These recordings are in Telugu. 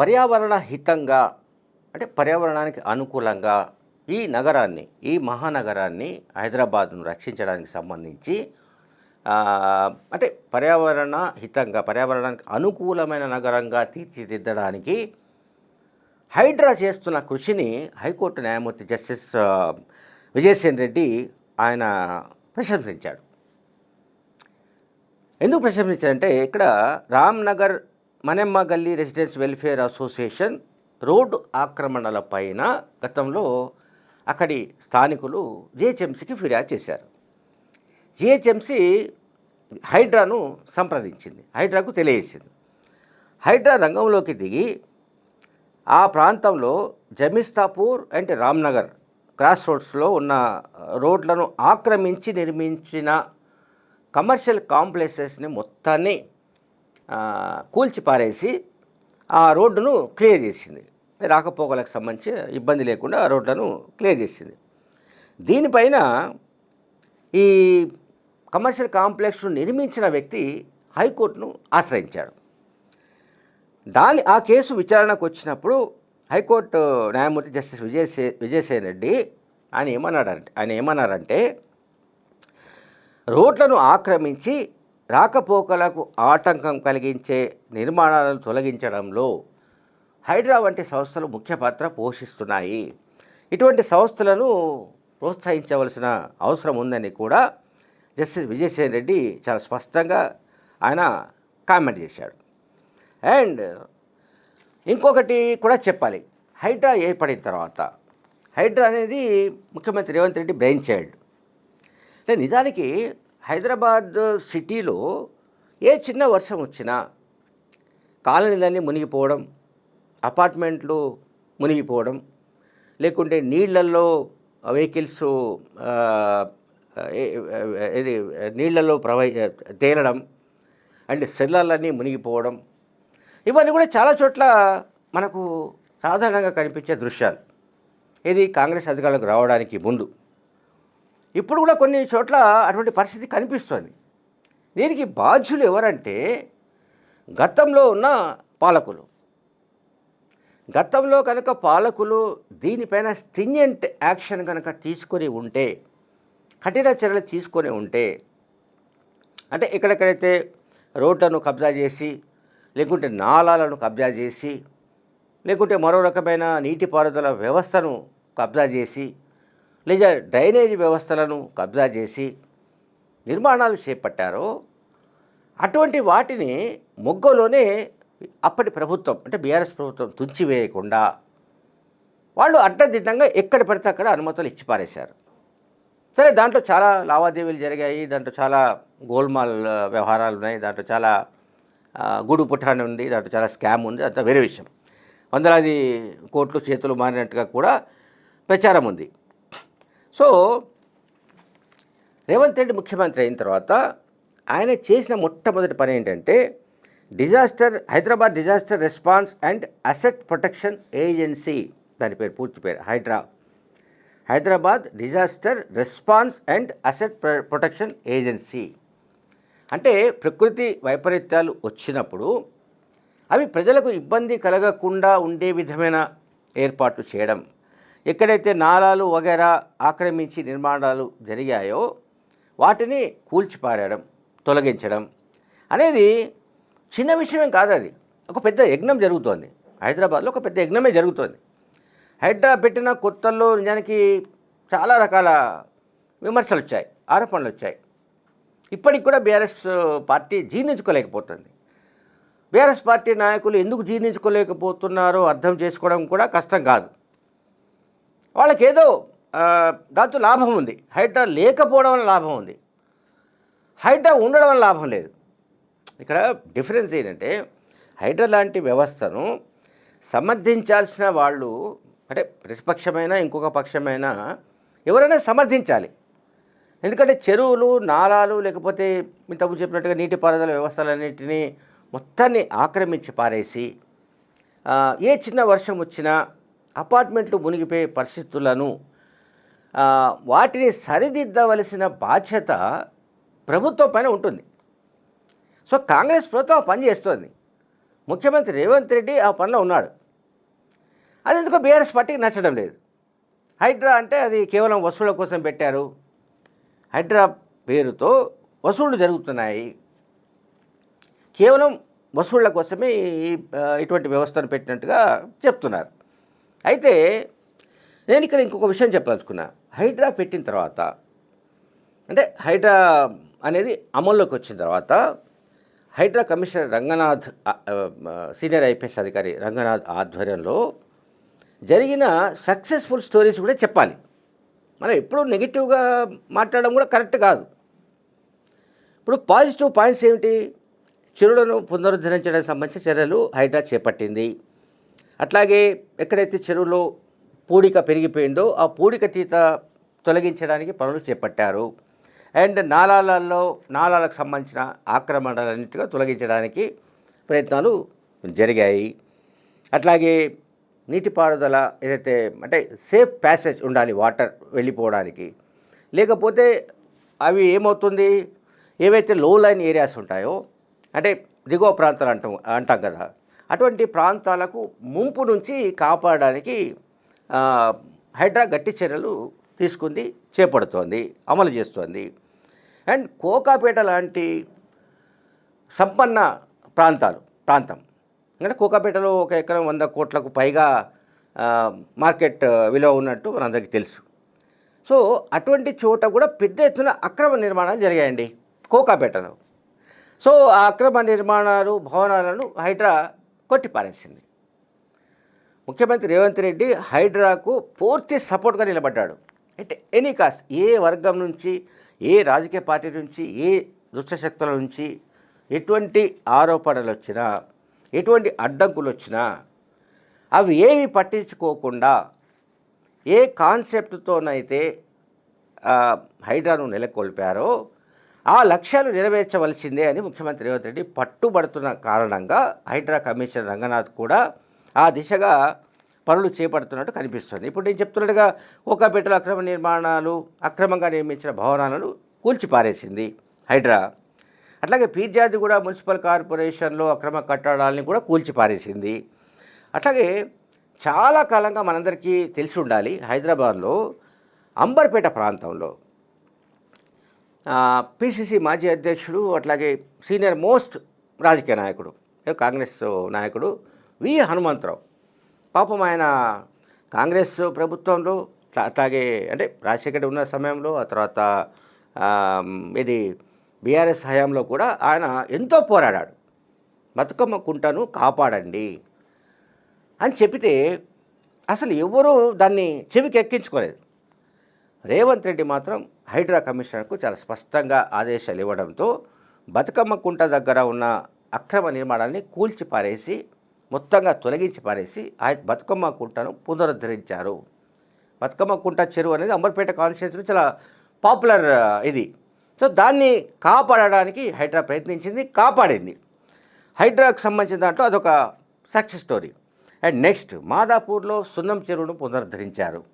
పర్యావరణ హితంగా అంటే పర్యావరణానికి అనుకూలంగా ఈ నగరాన్ని ఈ మహానగరాన్ని హైదరాబాద్ను రక్షించడానికి సంబంధించి అంటే పర్యావరణ హితంగా పర్యావరణానికి అనుకూలమైన నగరంగా తీర్చిదిద్దడానికి హైడ్రా చేస్తున్న కృషిని హైకోర్టు న్యాయమూర్తి జస్టిస్ విజయసేన్ రెడ్డి ఆయన ప్రశంసించాడు. ఎందుకు ప్రశంసించారంటే ఇక్కడ Ramnagar Manemma Galli residence welfare association road ఆక్రమణల పైన గతంలో అక్కడి స్థానికులు జిహెచ్ఎంసీకి ఫిర్యాదు చేశారు. జిహెచ్ఎంసీ హైడ్రాను సంప్రదించింది హైడ్రాకు తెలియజేసింది. హైడ్రా రంగంలోకి దిగి ఆ ప్రాంతంలో జమిస్తాపూర్ అండ్ రామ్నగర్ క్రాస్ రోడ్స్లో ఉన్న రోడ్లను ఆక్రమించి నిర్మించిన కమర్షియల్ కాంప్లెక్సెస్ని మొత్తాన్ని కూల్చి పారేసి ఆ రోడ్డును క్లియర్ చేసింది. రాకపోకలకు సంబంధించి ఇబ్బంది లేకుండా ఆ రోడ్లను క్లియర్ చేసింది. దీనిపైన ఈ కమర్షియల్ కాంప్లెక్స్ను నిర్మించిన వ్యక్తి హైకోర్టును ఆశ్రయించాడు. దాని ఆ కేసు విచారణకు వచ్చినప్పుడు హైకోర్టు న్యాయమూర్తి జస్టిస్ విజయసే విజయసేన్ రెడ్డి ఆయన ఏమన్నాడంటే ఆయన ఏమన్నారంటే రోడ్లను ఆక్రమించి రాకపోకలకు ఆటంకం కలిగించే నిర్మాణాలను తొలగించడంలో హైడ్రా వంటి సంస్థలు ముఖ్య పాత్ర పోషిస్తున్నాయి. ఇటువంటి సంస్థలను ప్రోత్సహించవలసిన అవసరం ఉందని కూడా జస్టిస్ విజయసేన్ రెడ్డి చాలా స్పష్టంగా ఆయన కామెంట్ చేశాడు. అండ్ ఇంకొకటి కూడా చెప్పాలి. హైడ్రా ఏర్పడిన తర్వాత హైడ్రా అనేది ముఖ్యమంత్రి రేవంత్ రెడ్డి బ్రెయిన్ చైల్డ్. నిజానికి హైదరాబాద్ సిటీలో ఏ చిన్న వర్షం వచ్చినా కాలనీలన్నీ మునిగిపోవడం అపార్ట్మెంట్లు మునిగిపోవడం లేకుంటే నీళ్ళల్లో వెహికల్స్ ఇది నీళ్ళలో ప్రవహి తేలడం అండ్ సెల్లర్లన్నీ మునిగిపోవడం. ఇవన్నీ కూడా చాలా చోట్ల మనకు సాధారణంగా కనిపించే దృశ్యాలు. ఇది కాంగ్రెస్ అధికారులకు రావడానికి ముందు. ఇప్పుడు కూడా కొన్ని చోట్ల అటువంటి పరిస్థితి కనిపిస్తుంది. దీనికి బాధ్యులు ఎవరంటే గతంలో ఉన్న పాలకులు. గతంలో కనుక పాలకులు దీనిపైన స్టింజెంట్ యాక్షన్ కనుక తీసుకొని ఉంటే కఠిన చర్యలు తీసుకొని ఉంటే అంటే ఎక్కడెక్కడైతే రోడ్లను కబ్జా చేసి లేకుంటే నాళాలను కబ్జా చేసి లేకుంటే మరో రకమైన నీటిపారుదల వ్యవస్థను కబ్జా చేసి లేదా డ్రైనేజీ వ్యవస్థలను కబ్జా చేసి నిర్మాణాలు చేపట్టారో అటువంటి వాటిని మొగ్గలోనే అప్పటి ప్రభుత్వం అంటే బీఆర్ఎస్ ప్రభుత్వం తుంచివేయకుండా వాళ్ళు అడ్డదిడ్డంగా ఎక్కడ పడితే అక్కడ అనుమతులు ఇచ్చి పారేశారు. సరే దాంట్లో చాలా లావాదేవీలు జరిగాయి దాంట్లో చాలా గోల్మాల్ వ్యవహారాలు ఉన్నాయి దాంట్లో చాలా గూడు పుట్టాన్ని ఉంది దాంట్లో చాలా స్కామ్ ఉంది అంత వేరే విషయం. వందలాది కోట్లు చేతులు మారినట్టుగా కూడా ప్రచారం ఉంది. సో రేవంత్ రెడ్డి ముఖ్యమంత్రి అయిన తర్వాత ఆయన చేసిన మొట్టమొదటి పని ఏంటంటే disaster Hyderabad disaster response and asset protection agency దాని పేరు పూర్తి పేరు HYDRAA. Hyderabad disaster response and asset pro- protection agency. అంటే ప్రకృతి వైపరీత్యాలు వచ్చినప్పుడు అవి ప్రజలకు ఇబ్బంది కలగకుండా ఉండే విధమైన ఏర్పాట్లు చేయడం. ఎక్కడైతే నాలాలు వగైరా ఆక్రమించి నిర్మాణాలు జరిగాయో వాటిని కూల్చిపారేయడం తొలగించడం అనేది చిన్న విషయమేం కాదు అది. ఒక పెద్ద యజ్ఞం జరుగుతోంది. హైదరాబాద్లో ఒక పెద్ద యజ్ఞమే జరుగుతోంది. హైదరాబాద్ పెట్టిన కొత్తల్లో నిజానికి చాలా రకాల విమర్శలు వచ్చాయి ఆరోపణలు వచ్చాయి ఇప్పటికి కూడా బీఆర్ఎస్ పార్టీ జీర్ణించుకోలేకపోతుంది. బీఆర్ఎస్ పార్టీ నాయకులు ఎందుకు జీర్ణించుకోలేకపోతున్నారో అర్థం చేసుకోవడం కూడా కష్టం కాదు. వాళ్ళకి ఏదో దాంతో లాభం ఉంది. హైడ్రా లేకపోవడం వల్ల లాభం ఉంది. హైడ్రా ఉండడం వల్ల లాభం లేదు. ఇక్కడ డిఫరెన్స్ ఏంటంటే హైడ్రా లాంటి వ్యవస్థను సమర్థించాల్సిన వాళ్ళు అంటే ప్రతిపక్షమైన ఇంకొక పక్షమైన ఎవరైనా సమర్థించాలి. ఎందుకంటే చెరువులు నాలాలు లేకపోతే ఇంతకు చెప్పినట్టుగా నీటిపారుదల వ్యవస్థలన్నింటినీ మొత్తాన్ని ఆక్రమించి పారేసి ఏ చిన్న వర్షం వచ్చినా అపార్ట్మెంట్లు మునిగిపోయే పరిస్థితులను వాటిని సరిదిద్దవలసిన బాధ్యత ప్రభుత్వం పైన ఉంటుంది. సో కాంగ్రెస్ ప్రభుత్వం ఆ పని చేస్తుంది. ముఖ్యమంత్రి రేవంత్ రెడ్డి ఆ పనిలో ఉన్నాడు. అది ఎందుకో బీఆర్ఎస్ పార్టీకి నచ్చడం లేదు. హైడ్రా అంటే అది కేవలం వసూళ్ళ కోసం పెట్టారు. హైడ్రా పేరుతో వసూళ్ళు జరుగుతున్నాయి. కేవలం వసూళ్ళ కోసమే ఇటువంటి వ్యవస్థను పెట్టినట్టుగా చెప్తున్నారు. అయితే నేను ఇక్కడ ఇంకొక విషయం చెప్పదలుచుకున్నా. హైడ్రా పెట్టిన తర్వాత అంటే హైడ్రా అనేది అమల్లోకి వచ్చిన తర్వాత HYDRAA commissioner Ranganath senior IPS అధికారి రంగనాథ్ ఆధ్వర్యంలో జరిగిన సక్సెస్ఫుల్ స్టోరీస్ కూడా చెప్పాలి. మనం ఎప్పుడూ నెగిటివ్గా మాట్లాడడం కూడా కరెక్ట్ కాదు. ఇప్పుడు పాజిటివ్ పాయింట్స్ ఏమిటి? చిరులను పునరుద్ధరించడానికి సంబంధించిన చర్యలు హైడ్రా చేపట్టింది. అట్లాగే ఎక్కడైతే చెరువులో పూడిక పెరిగిపోయిందో ఆ పూడిక తీత తొలగించడానికి పనులు చేపట్టారు. అండ్ నాలాలలో నాలాలకు సంబంధించిన ఆక్రమణలన్నింటిగా తొలగించడానికి ప్రయత్నాలు జరిగాయి. అట్లాగే నీటిపారుదల ఏదైతే అంటే సేఫ్ ప్యాసేజ్ ఉండాలి వాటర్ వెళ్ళిపోవడానికి. లేకపోతే అవి ఏమవుతుంది? ఏవైతే లో లైన్ ఏరియాస్ ఉంటాయో అంటే దిగువ ప్రాంతాలు అంటాం అంటాం కదా అటువంటి ప్రాంతాలకు ముంపు నుంచి కాపాడడానికి హైడ్రా గట్టి చర్యలు తీసుకుంది చేపడుతోంది అమలు చేస్తోంది. అండ్ కోకాపేట లాంటి సంపన్న ప్రాంతాలు ప్రాంతం. అంటే కోకాపేటలో ఒక ఎకరం వంద కోట్లకు పైగా మార్కెట్ విలువ ఉన్నట్టు మనందరికీ తెలుసు. సో అటువంటి చోట కూడా పెద్ద ఎత్తున అక్రమ నిర్మాణాలు జరిగాయండి కోకాపేటలో. సో ఆ అక్రమ నిర్మాణాలు భవనాలను హైడ్రా కొట్టిపారేసింది. ముఖ్యమంత్రి రేవంత్ రెడ్డి హైడ్రాకు పూర్తి సపోర్ట్గా నిలబడ్డాడు. అంటే ఎనీ కాస్ట్ ఏ వర్గం నుంచి ఏ రాజకీయ పార్టీ నుంచి ఏ దుష్టశక్తుల నుంచి ఎటువంటి ఆరోపణలు వచ్చినా ఎటువంటి అడ్డంకులు వచ్చినా అవి ఏవి పట్టించుకోకుండా ఏ కాన్సెప్ట్తోనైతే హైడ్రాను నెలకొల్పారో ఆ లక్ష్యాలు నెరవేర్చవలసిందే అని ముఖ్యమంత్రి రేవంత్ రెడ్డి పట్టుబడుతున్న కారణంగా హైడ్రా కమిషనర్ రంగనాథ్ కూడా ఆ దిశగా పనులు చేపడుతున్నట్టు కనిపిస్తుంది. ఇప్పుడు నేను చెప్తున్నట్టుగా ఒకపేటలో అక్రమ నిర్మాణాలు అక్రమంగా నిర్మించిన భవనాలను కూల్చిపారేసింది హైడ్రా. అట్లాగే పీర్జాదిగూడ మున్సిపల్ కార్పొరేషన్లో అక్రమ కట్టడాలని కూడా కూల్చిపారేసింది. అట్లాగే చాలా కాలంగా మనందరికీ తెలిసి ఉండాలి హైదరాబాద్లో అంబర్పేట ప్రాంతంలో పిసిసి మాజీ అధ్యక్షుడు అట్లాగే సీనియర్ మోస్ట్ రాజకీయ నాయకుడు కాంగ్రెస్ నాయకుడు వి. హనుమంతరావు. పాపం ఆయన కాంగ్రెస్ ప్రభుత్వంలో అట్లాగే అంటే రాజశేఖర్ ఉన్న సమయంలో ఆ తర్వాత ఇది బీఆర్ఎస్ హయాంలో కూడా ఆయన ఎంతో పోరాడాడు. బతుకమ్మ కుంటను కాపాడండి అని చెప్పితే అసలు ఎవరూ దాన్ని చెవికి ఎక్కించుకోలేదు రేవంత్ రెడ్డి మాత్రం హైడ్రా కమిషనర్కు చాలా స్పష్టంగా ఆదేశాలు ఇవ్వడంతో బతుకమ్మ కుంట దగ్గర ఉన్న అక్రమ నిర్మాణాన్ని కూల్చి పారేసి మొత్తంగా తొలగించి పారేసి ఆ బతుకమ్మ కుంటను పునరుద్ధరించారు. బతుకమ్మ కుంట చెరువు అనేది అంబర్పేట కాన్స్టిట్యూన్సీలో చాలా పాపులర్ ఇది. సో దాన్ని కాపాడడానికి హైడ్రా ప్రయత్నించింది కాపాడింది. హైడ్రాకు సంబంధించిన దాంట్లో అదొక సక్సెస్ స్టోరీ. అండ్ నెక్స్ట్ మాదాపూర్లో సున్నం చెరువును పునరుద్ధరించారు.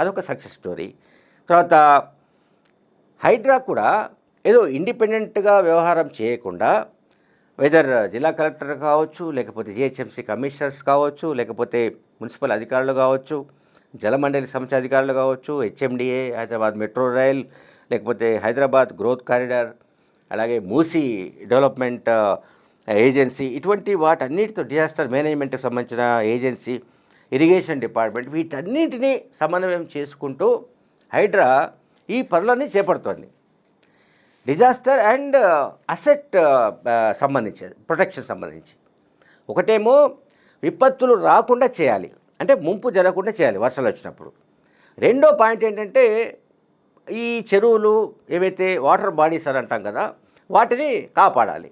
అదొక సక్సెస్ స్టోరీ. తర్వాత హైడ్రా కూడా ఏదో ఇండిపెండెంట్గా వ్యవహారం చేయకుండా వెదర్ జిల్లా కలెక్టర్ కావచ్చు లేకపోతే జిహెచ్ఎంసీ కమిషనర్స్ కావచ్చు లేకపోతే మున్సిపల్ అధికారులు కావచ్చు జలమండలి సంస్థ అధికారులు కావచ్చు హెచ్ఎండిఏ హైదరాబాద్ మెట్రో రైల్ లేకపోతే హైదరాబాద్ గ్రోత్ కారిడార్ అలాగే మూసీ డెవలప్మెంట్ ఏజెన్సీ ఇటువంటి వాటన్నిటితో డిజాస్టర్ మేనేజ్మెంట్కి సంబంధించిన ఏజెన్సీ ఇరిగేషన్ డిపార్ట్మెంట్ వీటన్నిటినీ సమన్వయం చేసుకుంటూ హైడ్రా ఈ పనులన్నీ చేపడుతోంది. డిజాస్టర్ అండ్ అసెట్ సంబంధించి ప్రొటెక్షన్ సంబంధించి. ఒకటేమో విపత్తులు రాకుండా చేయాలి. అంటే ముంపు జరగకుండా చేయాలి వర్షాలు వచ్చినప్పుడు. రెండో పాయింట్ ఏంటంటే ఈ చెరువులు ఏవైతే వాటర్ బాడీస్ అని అంటాం కదా వాటిని కాపాడాలి.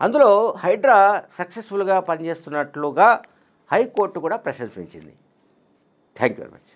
అందులో హైడ్రా సక్సెస్ఫుల్గా పనిచేస్తున్నట్లుగా హైకోర్టు కూడా ప్రశంసించింది. Thank you very much